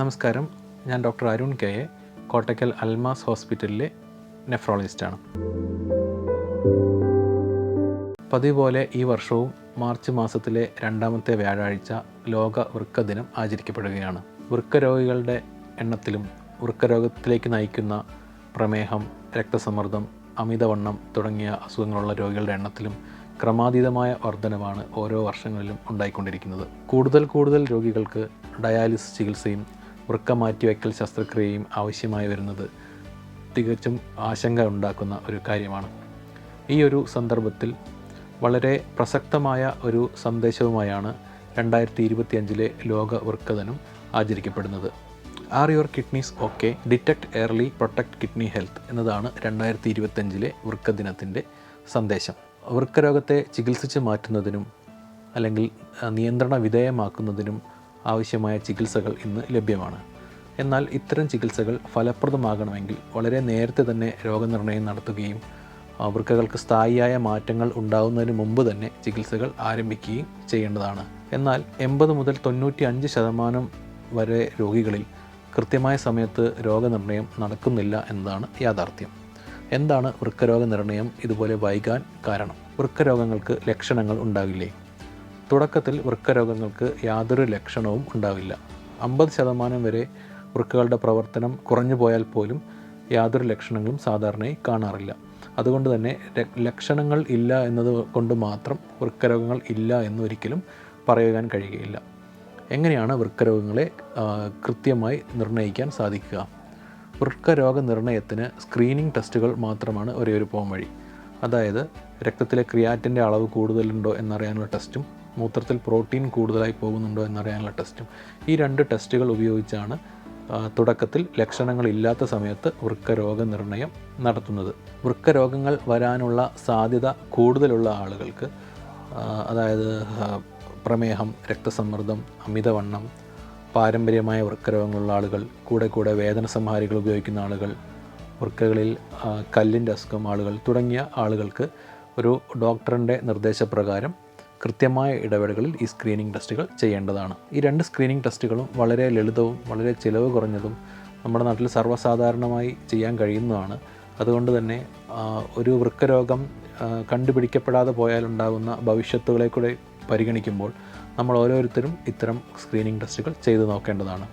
നമസ്കാരം. ഞാൻ doctor Arun K A Kottakkal Almas ഹോസ്പിറ്റലിലെ നെഫ്രോളജിസ്റ്റാണ്. പതിവ് പോലെ ഈ വർഷവും മാർച്ച് മാസത്തിലെ രണ്ടാമത്തെ വ്യാഴാഴ്ച ലോക വൃക്ക ദിനം ആചരിക്കപ്പെടുകയാണ്. വൃക്ക രോഗികളുടെ എണ്ണത്തിലും വൃക്കരോഗത്തിലേക്ക് നയിക്കുന്ന പ്രമേഹം രക്തസമ്മർദ്ദം അമിതവണ്ണം തുടങ്ങിയ അസുഖങ്ങളുള്ള രോഗികളുടെ എണ്ണത്തിലും ക്രമാതീതമായ വർധനവാണ് ഓരോ വർഷങ്ങളിലും ഉണ്ടായിക്കൊണ്ടിരിക്കുന്നത്. കൂടുതൽ കൂടുതൽ രോഗികൾക്ക് ഡയാലിസിസ് ചികിത്സയും വൃക്ക മാറ്റിവെക്കൽ ശസ്ത്രക്രിയയും ആവശ്യമായി വരുന്നത് തികച്ചും ആശങ്ക ഉണ്ടാക്കുന്ന ഒരു കാര്യമാണ്. ഈ ഒരു സന്ദർഭത്തിൽ വളരെ പ്രസക്തമായ ഒരു സന്ദേശവുമായാണ് രണ്ടായിരത്തി ഇരുപത്തിയഞ്ചിലെ ലോക വൃക്കദിനം ആചരിക്കപ്പെടുന്നത്. Are your kidneys okay detect early protect kidney health എന്നതാണ് രണ്ടായിരത്തി ഇരുപത്തഞ്ചിലെ വൃക്കദിനത്തിന്റെ സന്ദേശം. വൃക്കരോഗത്തെ ചികിത്സിച്ച് മാറ്റുന്നതിനും അല്ലെങ്കിൽ നിയന്ത്രണ വിധേയമാക്കുന്നതിനും ആവശ്യമായ ചികിത്സകൾ ഇന്ന് ലഭ്യമാണ്. എന്നാൽ ഇത്തരം ചികിത്സകൾ ഫലപ്രദമാകണമെങ്കിൽ വളരെ നേരത്തെ തന്നെ രോഗനിർണയം നടത്തുകയും വൃക്കകൾക്ക് സ്ഥായിയായ മാറ്റങ്ങൾ ഉണ്ടാകുന്നതിന് മുമ്പ് തന്നെ ചികിത്സകൾ ആരംഭിക്കുകയും ചെയ്യേണ്ടതാണ്. എന്നാൽ എൺപത് മുതൽ തൊണ്ണൂറ്റി അഞ്ച് ശതമാനം വരെ രോഗികളിൽ കൃത്യമായ സമയത്ത് രോഗനിർണയം നടക്കുന്നില്ല എന്നതാണ് യാഥാർത്ഥ്യം. എന്താണ് വൃക്കരോഗ നിർണയം ഇതുപോലെ വൈകാൻ കാരണം. വൃക്കരോഗങ്ങൾക്ക് ലക്ഷണങ്ങൾ ഉണ്ടാകില്ലേ? തുടക്കത്തിൽ വൃക്കരോഗങ്ങൾക്ക് യാതൊരു ലക്ഷണവും ഉണ്ടാവില്ല. അമ്പത് ശതമാനം വരെ വൃക്കകളുടെ പ്രവർത്തനം കുറഞ്ഞു പോയാൽ പോലും യാതൊരു ലക്ഷണങ്ങളും സാധാരണയായി കാണാറില്ല. അതുകൊണ്ട് തന്നെ ലക്ഷണങ്ങൾ ഇല്ല എന്നത് കൊണ്ട് മാത്രം വൃക്കരോഗങ്ങൾ ഇല്ല എന്നൊരിക്കലും പറയുവാൻ കഴിയുകയില്ല. എങ്ങനെയാണ് വൃക്കരോഗങ്ങളെ കൃത്യമായി നിർണയിക്കാൻ സാധിക്കുക? വൃക്കരോഗ നിർണയത്തിന് സ്ക്രീനിങ് ടെസ്റ്റുകൾ മാത്രമാണ് ഒരേ ഒരു പോംവഴി. അതായത് രക്തത്തിലെ ക്രിയാറ്റിന്റെ അളവ് കൂടുതലുണ്ടോ എന്നറിയാനുള്ള ടെസ്റ്റും മൂത്രത്തിൽ പ്രോട്ടീൻ കൂടുതലായി പോകുന്നുണ്ടോ എന്നറിയാനുള്ള ടെസ്റ്റും. ഈ രണ്ട് ടെസ്റ്റുകൾ ഉപയോഗിച്ചാണ് തുടക്കത്തിൽ ലക്ഷണങ്ങളില്ലാത്ത സമയത്ത് വൃക്കരോഗ നിർണയം നടത്തുന്നത്. വൃക്കരോഗങ്ങൾ വരാനുള്ള സാധ്യത കൂടുതലുള്ള ആളുകൾക്ക് അതായത് പ്രമേഹം രക്തസമ്മർദ്ദം അമിതവണ്ണം പാരമ്പര്യമായ വൃക്കരോഗങ്ങളുള്ള ആളുകൾ കൂടെ കൂടെ വേദന സംഹാരികൾ ഉപയോഗിക്കുന്ന ആളുകൾ വൃക്കകളിൽ കല്ലിന്റെ അസുഖം ആളുകൾ തുടങ്ങിയ ആളുകൾക്ക് ഒരു ഡോക്ടറിന്റെ നിർദ്ദേശപ്രകാരം കൃത്യമായ ഇടവേളകളിൽ ഈ സ്ക്രീനിങ് ടെസ്റ്റുകൾ ചെയ്യേണ്ടതാണ്. ഈ രണ്ട് സ്ക്രീനിങ് ടെസ്റ്റുകളും വളരെ ലളിതവും വളരെ ചിലവ് കുറഞ്ഞതും നമ്മുടെ നാട്ടിൽ സർവസാധാരണമായി ചെയ്യാൻ കഴിയുന്നതാണ്. അതുകൊണ്ട് തന്നെ ഒരു വൃക്കരോഗം കണ്ടുപിടിക്കപ്പെടാതെ പോയാലുണ്ടാകുന്ന ഭവിഷ്യത്തുകളെ കൂടെ പരിഗണിക്കുമ്പോൾ നമ്മൾ ഓരോരുത്തരും ഇത്തരം സ്ക്രീനിങ് ടെസ്റ്റുകൾ ചെയ്തു നോക്കേണ്ടതാണ്.